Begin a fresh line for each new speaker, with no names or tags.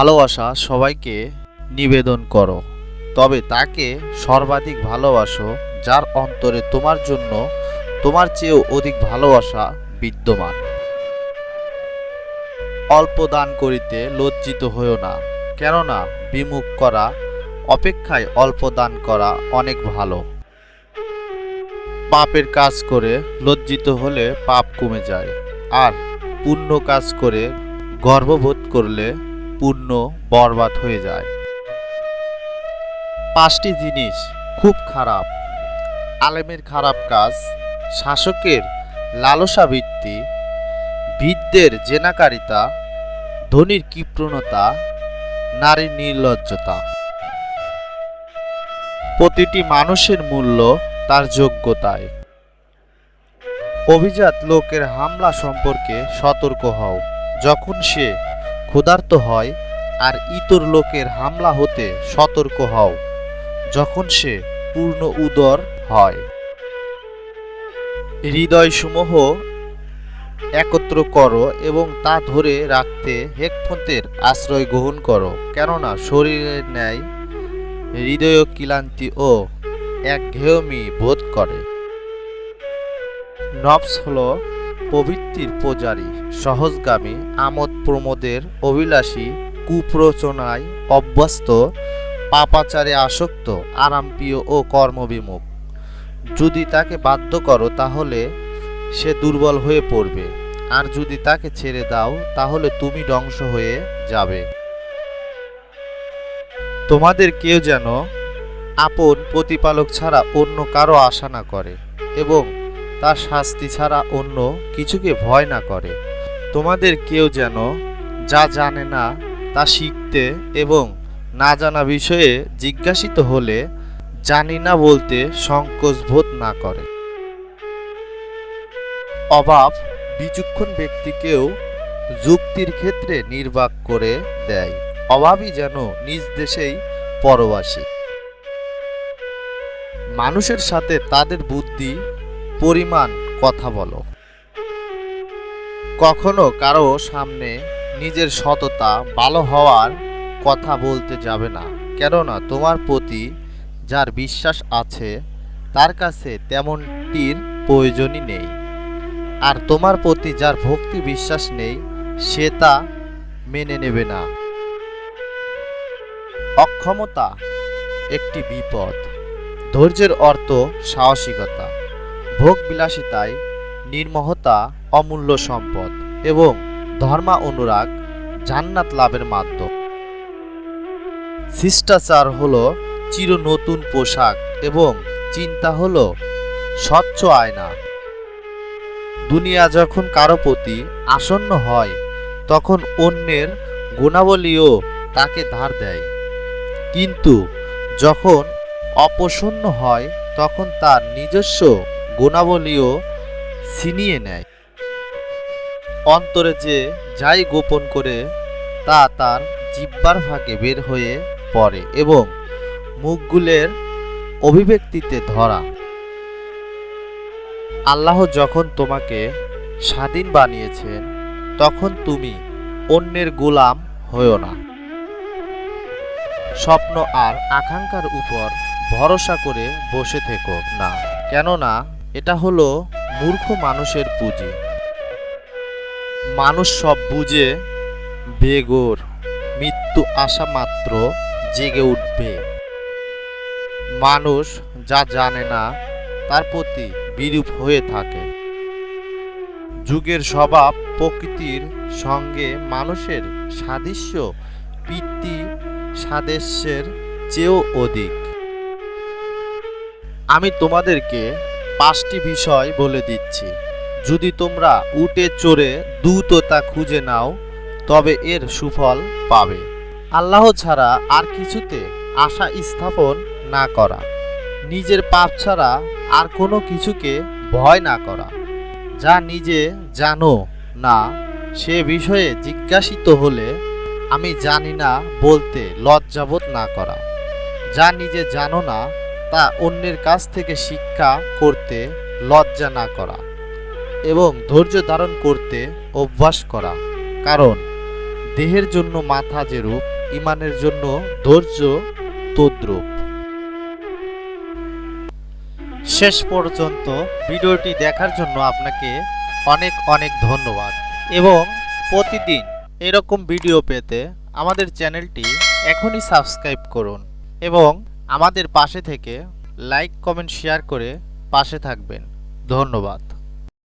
ভালোবাসা সবাইকে নিবেদন করো। তবে তাকে সর্বাধিক ভালোবাসো, যার অন্তরে তোমার জন্য তোমার চেয়েও অধিক ভালোবাসা বিদ্যমান। অল্প দান করিতে লজ্জিত হইও না, কেননা বিমুখ করা অপেক্ষায় অল্প দান করা অনেক ভালো। পাপের কাজ করে লজ্জিত হলে পাপ কমে যায়, আর পুণ্য কাজ করে গর্ববোধ করলে পুণ্য বরবাদ হয়ে যায়। পাঁচটি জিনিস খুব খারাপ। আলেমের খারাপ কাজ, শাসকের লালসাবৃত্তি বৃদ্ধের জেনাকারিতা, ধনির কৃপণতা নারীর নির্লজ্জতা। প্রতিটি মানুষের মূল্য তার যোগ্যতায়। অভিজাত লোকের হামলা সম্পর্কে সতর্ক হও। যখন সে ক্ষুধার্ত হয় আর ইতর লোকের হামলা হতে সতর্ক হও, যখন সে পূর্ণ উদর হয়। হৃদয়সমূহ একত্র করো এবং তা ধরে রাখতে হেকফন্তের আশ্রয় গ্রহণ করো, কেননা শরীরের ন্যায়, হৃদয় ক্লান্তি ও একঘেয়মি বোধ করে। নফস হল প্রবৃত্তির পূজারী, সহজগামী আমোদ প্রমোদের অভিলাষী কুপ্রচনায় অভ্যস্ত পাপাচারে আসক্ত আরামপ্রিয় ও কর্মবিমুখ। যদি তাকে বাধ্য করো তাহলে সে দুর্বল হয়ে পড়বে। আর যদি তাকে ছেড়ে দাও তাহলে তুমি ধ্বংস হয়ে যাবে। তোমাদের কেউ যেন আপন প্রতিপালক ছাড়া অন্য কারও আশা না করে এবং তার শাস্তি ছাড়া অন্য কিছুকে ভয় না করে। তোমাদের কেউ যেন যা জানে না, তা শিখতে এবং না জানা বিষয়ে জিজ্ঞাসিত হলে জানি না বলতে সংকোচ বোধ না করে। অভাব বিচক্ষণ ব্যক্তিকেও যুক্তির ক্ষেত্রে নির্বাক করে দেয়। অভাবই যেন নিজ দেশেই পরবাসী। মানুষের সাথে তাদের বুদ্ধি পরিমাণ কথা বলো। কখনো কারও সামনে নিজের সততা ভালো হওয়ার কথা বলতে যাবে না। কেননা তোমার প্রতি যার বিশ্বাস আছে, তার কাছে তেমনটির প্রয়োজনই নেই। আর তোমার প্রতি যার ভক্তি বিশ্বাস নেই, সে তা মেনে নেবে না। অক্ষমতা একটি বিপদ। ধৈর্যের অর্থ সাহসিকতা। ভোগ বিলাসিতায় নির্মহতা অমূল্য সম্পদ এবং ধর্মা অনুরাগ জান্নাত লাভের মাধ্যম। শিষ্টাচার হল চির নতুন পোশাক এবং চিন্তা হলো স্বচ্ছ আয়না। দুনিয়া যখন কারও প্রতি আসন্ন হয়, তখন অন্যের গুণাবলীও তাকে ধার দেয়। কিন্তু যখন অপসন্ন হয়, তখন তার নিজস্ব গুণাবলীও ছিনিয়ে নেয়। অন্তরে যে যাই গোপন করে, তা তার জিব্বার ফাঁকে বের হয়ে পড়ে এবং মুখগুলের অভিব্যক্তিতে ধরা। আল্লাহ যখন তোমাকে স্বাধীন বানিয়েছেন, তখন তুমি অন্যের গোলাম হয়েও না। স্বপ্ন আর আকাঙ্ক্ষার উপর ভরসা করে বসে থেকো না। কেননা এটা হলো মূর্খ মানুষের পুঁজি। মানুষ সব বুঝে, বেগর, মৃত্যু আসা মাত্র, জেগে উঠবে। মানুষ যা জানে না, তার প্রতি বিরূপ হয়ে থাকে। যুগের স্বভাব প্রকৃতির সঙ্গে মানুষের সাদৃশ্য, পিতৃ সাদৃশ্যের চেয়েও অধিক। আমি তোমাদেরকে পাঁচটি বিষয় বলে দিচ্ছি। যদি তোমরা উটে চড়ে দ্রুত তা খুঁজে নাও, তবে এর সুফল পাবে। আল্লাহ ছাড়া আর কিছুতে আশা স্থাপন না করা। নিজের পাপ ছাড়া আর কোনো কিছুকে ভয় না করা। যা নিজে জানো না, সে বিষয়ে জিজ্ঞাসিত হলে আমি জানি না বলতে লজ্জাবোধ না করা। যা নিজে জানো না তা অন্যের কাছ থেকে শিক্ষা করতে লজ্জা না করা এবং ধৈর্য ধারণ করতে অভ্যাস করা। কারণ, দেহের জন্য মাথা যেরূপ, ইমানের জন্য ধৈর্য তদ্রূপ। শেষ পর্যন্ত ভিডিওটি দেখার জন্য আপনাকে অনেক অনেক ধন্যবাদ এবং প্রতিদিন এরকম ভিডিও পেতে আমাদের চ্যানেলটি এখনই সাবস্ক্রাইব করুন এবং আমাদের পাশে থেকে লাইক কমেন্ট শেয়ার করে পাশে থাকবেন। ধন্যবাদ।